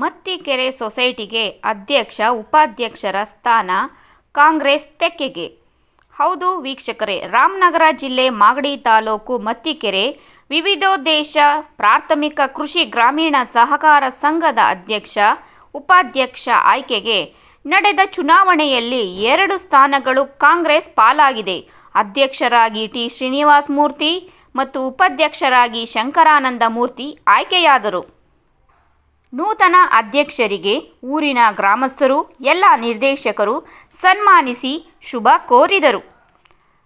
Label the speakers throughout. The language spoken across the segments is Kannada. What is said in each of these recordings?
Speaker 1: ಮತ್ತಿಕೆರೆ ಸೊಸೈಟಿಗೆ ಅಧ್ಯಕ್ಷ, ಉಪಾಧ್ಯಕ್ಷರ ಸ್ಥಾನ ಕಾಂಗ್ರೆಸ್ ತೆಕ್ಕೆಗೆ. ಹೌದು ವೀಕ್ಷಕರೇ, ರಾಮನಗರ ಜಿಲ್ಲೆ ಮಾಗಡಿ ತಾಲೂಕು ಮತ್ತಿಕೆರೆ ವಿವಿಧೋದ್ದೇಶ ಪ್ರಾಥಮಿಕ ಕೃಷಿ ಗ್ರಾಮೀಣ ಸಹಕಾರ ಸಂಘದ ಅಧ್ಯಕ್ಷ, ಉಪಾಧ್ಯಕ್ಷ ಆಯ್ಕೆಗೆ ನಡೆದ ಚುನಾವಣೆಯಲ್ಲಿ ಎರಡು ಸ್ಥಾನಗಳು ಕಾಂಗ್ರೆಸ್ ಪಾಲಾಗಿದೆ. ಅಧ್ಯಕ್ಷರಾಗಿ ಟಿ. ಶ್ರೀನಿವಾಸ ಮೂರ್ತಿ ಮತ್ತು ಉಪಾಧ್ಯಕ್ಷರಾಗಿ ಶಂಕರಾನಂದ ಮೂರ್ತಿ ಆಯ್ಕೆಯಾದರು. ನೂತನ ಅಧ್ಯಕ್ಷರಿಗೆ ಊರಿನ ಗ್ರಾಮಸ್ಥರು, ಎಲ್ಲ ನಿರ್ದೇಶಕರು ಸನ್ಮಾನಿಸಿ ಶುಭ ಕೋರಿದರು.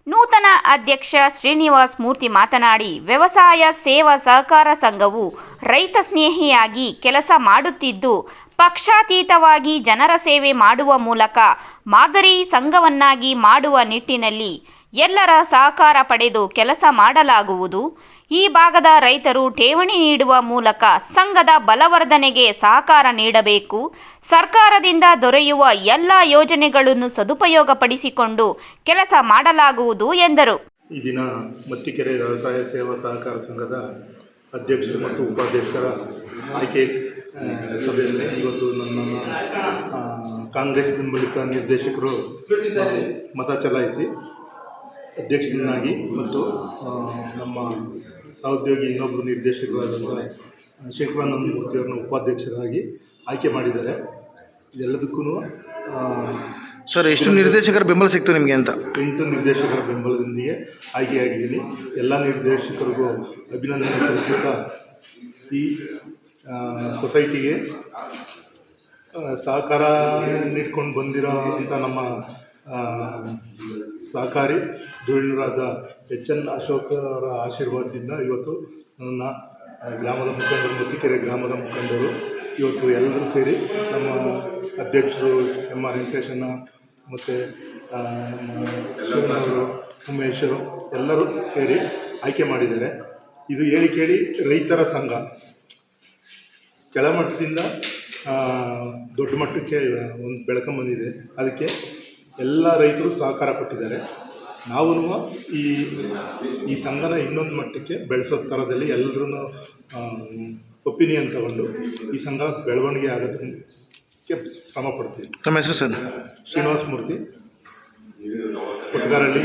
Speaker 1: ನೂತನ ಅಧ್ಯಕ್ಷ ಶ್ರೀನಿವಾಸ್ ಮೂರ್ತಿ ಮಾತನಾಡಿ, ವ್ಯವಸಾಯ ಸೇವಾ ಸಹಕಾರ ಸಂಘವು ರೈತ ಸ್ನೇಹಿಯಾಗಿ ಕೆಲಸ ಮಾಡುತ್ತಿದ್ದು, ಪಕ್ಷಾತೀತವಾಗಿ ಜನರ ಸೇವೆ ಮಾಡುವ ಮೂಲಕ ಮಾದರಿ ಸಂಘವನ್ನಾಗಿ ಮಾಡುವ ನಿಟ್ಟಿನಲ್ಲಿ ಎಲ್ಲರ ಸಹಕಾರ ಪಡೆದು ಕೆಲಸ ಮಾಡಲಾಗುವುದು. ಈ ಭಾಗದ ರೈತರು ಠೇವಣಿ ನೀಡುವ ಮೂಲಕ ಸಂಘದ ಬಲವರ್ಧನೆಗೆ ಸಹಕಾರ ನೀಡಬೇಕು. ಸರ್ಕಾರದಿಂದ ದೊರೆಯುವ ಎಲ್ಲ ಯೋಜನೆಗಳನ್ನು ಸದುಪಯೋಗಪಡಿಸಿಕೊಂಡು ಕೆಲಸ ಮಾಡಲಾಗುವುದು ಎಂದರು.
Speaker 2: ಈ ದಿನ ಮತ್ತಿಕೆರೆ ವ್ಯವಸಾಯ ಸೇವಾ ಸಹಕಾರ ಸಂಘದ ಅಧ್ಯಕ್ಷರು ಮತ್ತು ಉಪಾಧ್ಯಕ್ಷರ ಆಯ್ಕೆ ಸಭೆಯಲ್ಲಿ ಇವತ್ತು ನನ್ನ ಕಾಂಗ್ರೆಸ್ ಬೆಂಬಲಿತ ನಿರ್ದೇಶಕರು ಮತ ಚಲಾಯಿಸಿ ಅಧ್ಯಕ್ಷನಾಗಿ ಮತ್ತು ನಮ್ಮ ಸಹೋದ್ಯೋಗಿ ಇನ್ನೊಬ್ಬರು ನಿರ್ದೇಶಕರಾದಂಥ ಶೇಖರಾನಂದ ಮೂರ್ತಿಯವ್ರನ್ನ ಉಪಾಧ್ಯಕ್ಷರಾಗಿ ಆಯ್ಕೆ ಮಾಡಿದ್ದಾರೆ. ಇದೆಲ್ಲದಕ್ಕೂ
Speaker 3: ಸರ್ ಎಷ್ಟು ನಿರ್ದೇಶಕರ ಬೆಂಬಲ ಸಿಕ್ತು ನಿಮಗೆ ಅಂತ?
Speaker 2: ಎಂಟು ನಿರ್ದೇಶಕರ ಬೆಂಬಲದೊಂದಿಗೆ ಆಯ್ಕೆಯಾಗಿದ್ದೀನಿ ಎಲ್ಲ ನಿರ್ದೇಶಕರಿಗೂ ಅಭಿನಂದನೆ ಸಲ್ಲಿಸುತ್ತಾ ಈ ಸೊಸೈಟಿಗೆ ಸಹಕಾರ ನೀಡ್ಕೊಂಡು ಬಂದಿರೋ ಅಂತ ನಮ್ಮ ಸಹಕಾರಿ ಧುರೀಣರಾದ ಎಚ್ ಎನ್ ಅಶೋಕ್ ಅವರ ಆಶೀರ್ವಾದದಿಂದ ಇವತ್ತು ನನ್ನ ಗ್ರಾಮದ ಮುಖಂಡರು, ಮುತ್ತಿಕೆರೆ ಗ್ರಾಮದ ಮುಖಂಡರು ಇವತ್ತು ಎಲ್ಲರೂ ಸೇರಿ ನಮ್ಮ ಅಧ್ಯಕ್ಷರು ಎಂ ಆರ್ ವೆಂಕಟೇಶಣ್ಣ ಮತ್ತು ಶಿವನವರು ಉಮೇಶರು ಎಲ್ಲರೂ ಸೇರಿ ಆಯ್ಕೆ ಮಾಡಿದ್ದಾರೆ. ಇದು ಹೇಳಿ ಕೇಳಿ ರೈತರ ಸಂಘ. ಕೆಳಮಟ್ಟದಿಂದ ದೊಡ್ಡ ಮಟ್ಟಕ್ಕೆ ಒಂದು ಬೆಳ್ಕೊಂಬಂದಿದೆ. ಅದಕ್ಕೆ ಎಲ್ಲ ರೈತರು ಸಹಕಾರ ಕೊಟ್ಟಿದ್ದಾರೆ. ನಾವು ಈ ಈ ಸಂಘನ ಇನ್ನೊಂದು ಮಟ್ಟಕ್ಕೆ ಬೆಳೆಸೋ ಥರದಲ್ಲಿ ಎಲ್ಲರೂ ಒಪಿನಿಯನ್ ತಗೊಂಡು ಈ ಸಂಘ ಬೆಳವಣಿಗೆ ಆಗೋದಕ್ಕೆ ಶ್ರಮ ಪಡ್ತೀವಿ.
Speaker 3: ತಮ್ಮ ಹೆಸರು ಸರ್?
Speaker 2: ಶ್ರೀನಿವಾಸ ಮೂರ್ತಿ ಕೊಟ್ಟಗಾರಳ್ಳಿ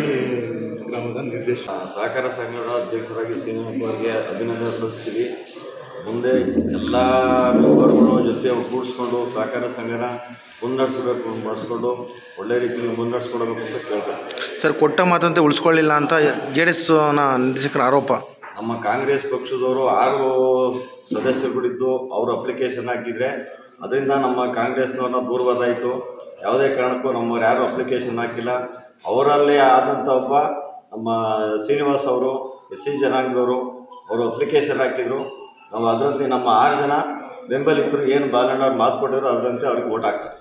Speaker 2: ಗ್ರಾಮದ ನಿರ್ದೇಶಕ.
Speaker 4: ಸಹಕಾರ ಸಂಘದ ಅಧ್ಯಕ್ಷರಾಗಿ ಸಿನಿಮಾ ಅವರಿಗೆ ಅಭಿನಂದನೆ ಸಲ್ಲಿಸ್ತೀವಿ. ಮುಂದೆ ಎಲ್ಲ ಮೆಂಬರ್ಗಳು ಜೊತೆ ಕೂಡಿಸ್ಕೊಂಡು ಸಹಕಾರ ಸಂಘನ ಮುನ್ನಡೆಸಬೇಕು ಮಾಡಿಸ್ಕೊಂಡು ಒಳ್ಳೆ ರೀತಿಯಲ್ಲಿ ಮುನ್ನಡೆಸ್ಕೊಡ್ಬೇಕು ಅಂತ ಕೇಳ್ತಾರೆ.
Speaker 3: ಸರ್ ಕೊಟ್ಟ ಮಾತಂತೆ ಉಳಿಸ್ಕೊಳ್ಳಿಲ್ಲ ಅಂತ ಜೆ ಡಿ ಎಸ್ನ ನಿರ್ದೇಶಕರ ಆರೋಪ.
Speaker 4: ನಮ್ಮ ಕಾಂಗ್ರೆಸ್ ಪಕ್ಷದವರು ಆರು ಸದಸ್ಯರುಗಳಿದ್ದು ಅವರು ಅಪ್ಲಿಕೇಶನ್ ಹಾಕಿದರೆ ಅದರಿಂದ ನಮ್ಮ ಕಾಂಗ್ರೆಸ್ನವ್ರನ್ನ ದೂರವಾದಾಯಿತು. ಯಾವುದೇ ಕಾರಣಕ್ಕೂ ನಮ್ಮವ್ರು ಯಾರೂ ಅಪ್ಲಿಕೇಶನ್ ಹಾಕಿಲ್ಲ. ಅವರಲ್ಲಿ ಆದಂಥ ಒಬ್ಬ ನಮ್ಮ ಶ್ರೀನಿವಾಸ್ ಅವರು ಎಸ್ ಸಿ ಜನಾಂಗದವರು ಅವರು ಅಪ್ಲಿಕೇಶನ್ ಹಾಕಿದರು. ನಾವು ಅದರಂತೆ ನಮ್ಮ ಆರು ಜನ ಬೆಂಬಲಿತರು ಏನು ಬಾಲಣ್ಣವ್ರು ಮಾತು ಕೊಟ್ಟಿದ್ರು ಅದರಂತೆ ಅವ್ರಿಗೆ ಓಟ್ ಹಾಕ್ತಾರೆ.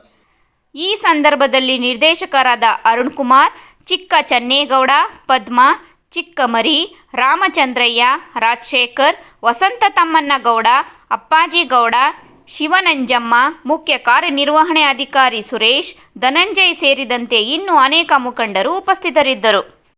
Speaker 1: ಈ ಸಂದರ್ಭದಲ್ಲಿ ನಿರ್ದೇಶಕರಾದ ಅರುಣ್ ಕುಮಾರ್, ಚಿಕ್ಕ ಚನ್ನೇಗೌಡ, ಪದ್ಮ, ಚಿಕ್ಕಮರಿ, ರಾಮಚಂದ್ರಯ್ಯ, ರಾಜಶೇಖರ್, ವಸಂತ ತಮ್ಮಣ್ಣಗೌಡ ಅಪ್ಪಾಜಿ ಗೌಡ ಶಿವನಂಜಮ್ಮ, ಮುಖ್ಯ ಕಾರ್ಯನಿರ್ವಹಣೆ ಅಧಿಕಾರಿ ಸುರೇಶ್, ಧನಂಜಯ್ ಸೇರಿದಂತೆ ಇನ್ನೂ ಅನೇಕ ಮುಖಂಡರು ಉಪಸ್ಥಿತರಿದ್ದರು.